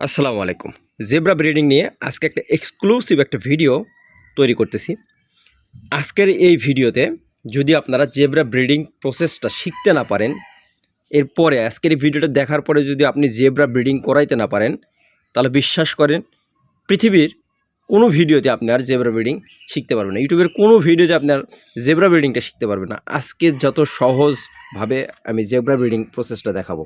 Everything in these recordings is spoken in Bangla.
আসসালামু আলাইকুম। জেব্রা ব্রিডিং নিয়ে আজকে একটা এক্সক্লুসিভ একটা ভিডিও তৈরি করতেছি। আজকের এই ভিডিওতে যদি আপনারা জেব্রা ব্রিডিং প্রসেসটা শিখতে না পারেন, এরপরে আজকের এই ভিডিওটা দেখার পরে যদি আপনি জেব্রা ব্রিডিং করাইতে না পারেন, তাহলে বিশ্বাস করেন, পৃথিবীর কোনো ভিডিওতে আপনি আর জেব্রা ব্রিডিং শিখতে পারবেন না। ইউটিউবের কোনো ভিডিওতে আপনার জেব্রা ব্রিডিংটা শিখতে পারবেন না। আজকে যত সহজভাবে আমি জেব্রা ব্রিডিং প্রসেসটা দেখাবো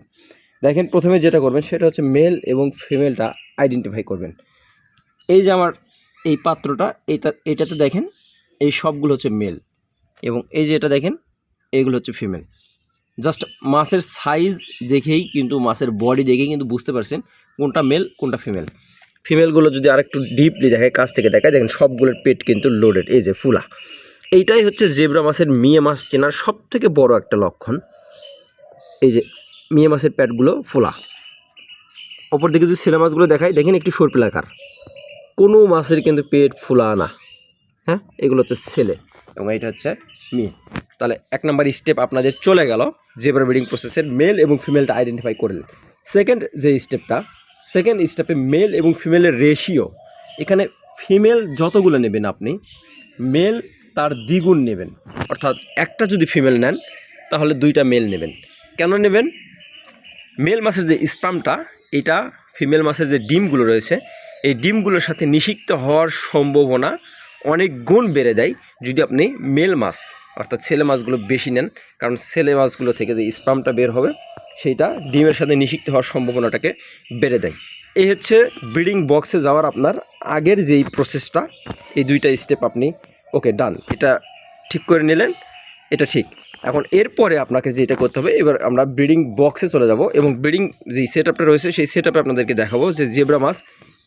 দেখেন প্রথমে যেটা করবেন, সেটা হচ্ছে মেল এবং ফিমেলটা আইডেন্টিফাই করবেন। এই যে আমার এই পাত্রটা এইটা এটাতে দেখেন, এই সবগুলো হচ্ছে মেল এবং এই যে এটা দেখেন এইগুলো হচ্ছে ফিমেল জাস্ট মাছের সাইজ দেখেই কিন্তু মাছের বডি দেখেই কিন্তু বুঝতে পারছেন কোনটা মেল কোনটা ফিমেল ফিমেলগুলো যদি আরেকটু ডিপলি দেখায় কাছ থেকে দেখায়, দেখেন সবগুলোর পেট কিন্তু লোডেড এই যে ফুলা। এইটাই হচ্ছে জেব্রা মাছের মিয়ে মাছ চেনার সব থেকে বড় একটা লক্ষণ। এই যে মিয়ে মাছের প্যাটগুলো ফোলা। অপর দিকে যদি ছেলে মাছগুলো দেখাই, দেখেন একটু সরপিলাকার কোনো মাছের কিন্তু পেট ফোলা না। হ্যাঁ? এগুলো হচ্ছে ছেলে এবং এটা হচ্ছে মেয়ে। তাহলে এক নম্বর স্টেপ আপনাদের চলে গেল জেব্রা ব্রিডিং প্রসেসের মেল এবং ফিমেলটা আইডেন্টিফাই করলেন সেকেন্ড যে স্টেপটা সেকেন্ড স্টেপে মেল এবং ফিমেলের রেশিও এখানে ফিমেল যতগুলো নেবেন আপনি মেল তার দ্বিগুণ নেবেন। অর্থাৎ একটা যদি ফিমেল নেন, তাহলে দুইটা মেল নেবেন। কেন নেবেন? মেল মাছের যে স্পামটা, এটা ফিমেল মাছের যে ডিমগুলো রয়েছে, এই ডিমগুলোর সাথে নিষিক্ত হওয়ার সম্ভাবনা অনেক গুণ বেড়ে দেয় যদি আপনি মেল মাছ, অর্থাৎ ছেলে মাছগুলো বেশি নেন, কারণ ছেলে মাছগুলো থেকে যে স্পামটা বের হবে সেইটা ডিমের সাথে নিষিক্ত হওয়ার সম্ভাবনাটাকে বেড়ে দেয়। এই হচ্ছে ব্রিডিং বক্সে যাওয়ার আপনার আগের যেই প্রসেসটা, এই দুইটা স্টেপ আপনি, ওকে, ডান। এটা ঠিক করে নিলেন, এটা ঠিক। এখন এরপরে আপনাকে যেটা করতে হবে, এবার আমরা ব্রিডিং বক্সে চলে যাব এবং ব্রিডিং যে সেট আপটা রয়েছে, সেই সেট আপে আপনাদেরকে দেখাবো যে জেব্রা মাছ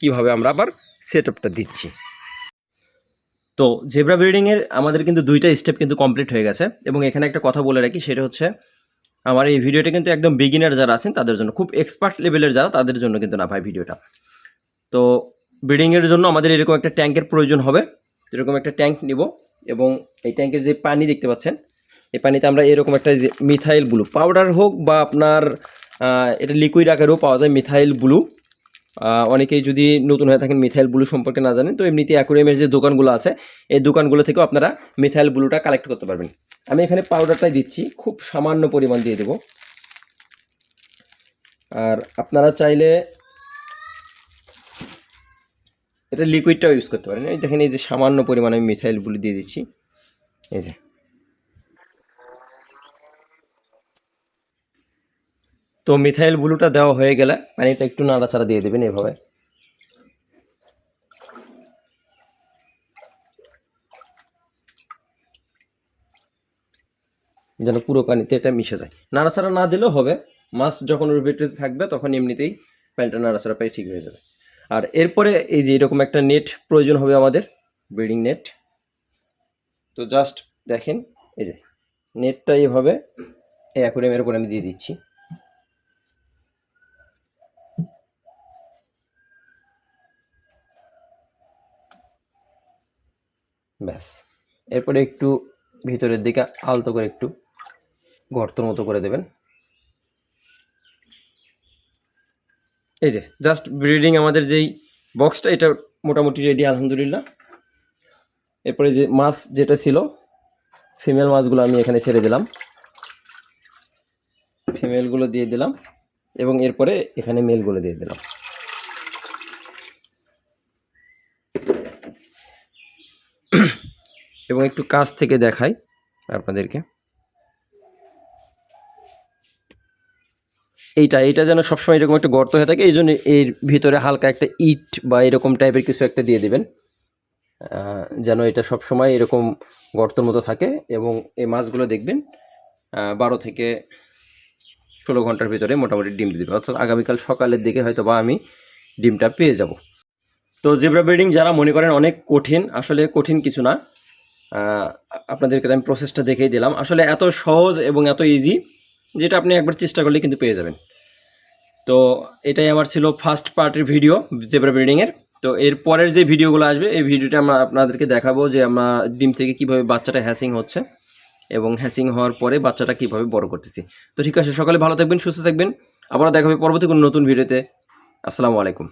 কীভাবে আমরা আবার সেট আপটা দিচ্ছি। তো জেব্রা ব্রিডিংয়ের আমাদের কিন্তু দুইটা স্টেপ কিন্তু কমপ্লিট হয়ে গেছে এবং এখানে একটা কথা বলে রাখি, সেটা হচ্ছে আমার এই ভিডিওটা কিন্তু একদম বিগিনার যারা আছেন, তাদের জন্য, খুব এক্সপার্ট লেভেলের যারা, তাদের জন্য কিন্তু না ভাই ভিডিওটা। তো ব্রিডিংয়ের জন্য আমাদের এরকম একটা ট্যাঙ্কের প্রয়োজন হবে, এরকম একটা ট্যাঙ্ক নিব এবং এই ট্যাঙ্কের যে পানি দেখতে পাচ্ছেন এই পানিতে আমরা এরকম একটা মিথাইল ব্লু, পাউডার হোক বা আপনার এটা লিকুইড আকারেও পাওয়া যায় মিথাইল ব্লু। অনেকেই যদি নতুন হয়ে থাকেন মিথাইল ব্লু সম্পর্কে না জানেন, তো এমনিতে অ্যাকোরিয়ামের যে দোকানগুলো আছে, এই দোকানগুলো থেকেও আপনারা মিথাইল ব্লুটা কালেক্ট করতে পারবেন। আমি এখানে পাউডারটাই দিচ্ছি, খুব সামান্য পরিমাণ দিয়ে দেব। আর আপনারা চাইলে এটা লিকুইডটাও ইউজ করতে পারেন। এই দেখেন, এই যে সামান্য পরিমাণে আমি মিথাইল ব্লু দিয়ে দিচ্ছি। এই যে। তো মিথাইল ব্লুটা দেওয়া হয়ে গেলে পানিটা একটু নাড়াচাড়া দিয়ে দেবেন এভাবে। যেন পুরো পানিতে এটা মিশে যায়। নাড়াচাড়া না দিলেও হবে, মাছ যখন ওর থাকবে তখন এমনিতেই পানিটা নাড়াচাড়া পাই ঠিক হয়ে যাবে। আর এরপরে এই যে এরকম একটা নেট প্রয়োজন হবে আমাদের, ব্রিডিং নেট। তো জাস্ট দেখেন, এই যে নেটটা এভাবে এই অ্যাকোরিয়ামের উপর আমি দিয়ে দিচ্ছি। ব্যাস। এরপরে একটু ভিতরের দিকে আলতো করে একটু গর্তর মতো করে দেবেন। এই যে জাস্ট ব্রিডিং আমাদের যেই বক্সটা এটা মোটামুটি রেডি আলহামদুলিল্লাহ। এরপরে যে মাছ যেটা ছিল ফিমেল মাছগুলো আমি এখানে ছেড়ে দিলাম। ফিমেলগুলো দিয়ে দিলাম এবং এরপরে এখানে মেলগুলো দিয়ে দিলাম। এবং একটু কাছ থেকে দেখাই আপনাদেরকে। এইটা এটা যেন সবসময় এরকম একটা গর্ত হয়ে থাকে, এই জন্য এর ভিতরে হালকা একটা ইট বা এরকম টাইপের কিছু একটা দিয়ে দেবেন। যেন এটা সবসময় এরকম গর্তর মতো থাকে এবং এই মাছগুলো দেখবেন বারো থেকে ষোলো ঘণ্টার ভিতরে মোটামুটি ডিম দিবে। অর্থাৎ আগামীকাল সকালের দিকে হয়তো বা আমি ডিমটা পেয়ে যাব। তো জেব্রা ব্রিডিং যারা মনে করেন অনেক কঠিন, আসলে কঠিন কিছু না। আপনাদেরকে আমি প্রসেসটা দেখেই দিলাম। আসলে এত সহজ এবং এত ইজি যেটা আপনি একবার চেষ্টা করলে কিন্তু পেয়ে যাবেন। তো এটাই আমার ছিল ফার্স্ট পার্টের ভিডিও জেব্রা ব্রিডিংয়ের তো এর পরের যে ভিডিওগুলো আসবে, এই ভিডিওটা আমরা আপনাদেরকে দেখাবো যে আমরা ডিম থেকে কীভাবে বাচ্চাটা হ্যাসিং হচ্ছে এবং হ্যাসিং হওয়ার পরে বাচ্চাটা কীভাবে বড় করতেছি। তো ঠিক আছে, সকালে ভালো থাকবেন, সুস্থ থাকবেন। আবার দেখা হবে পরবর্তী কোনো নতুন ভিডিওতে আসসালামু আলাইকুম।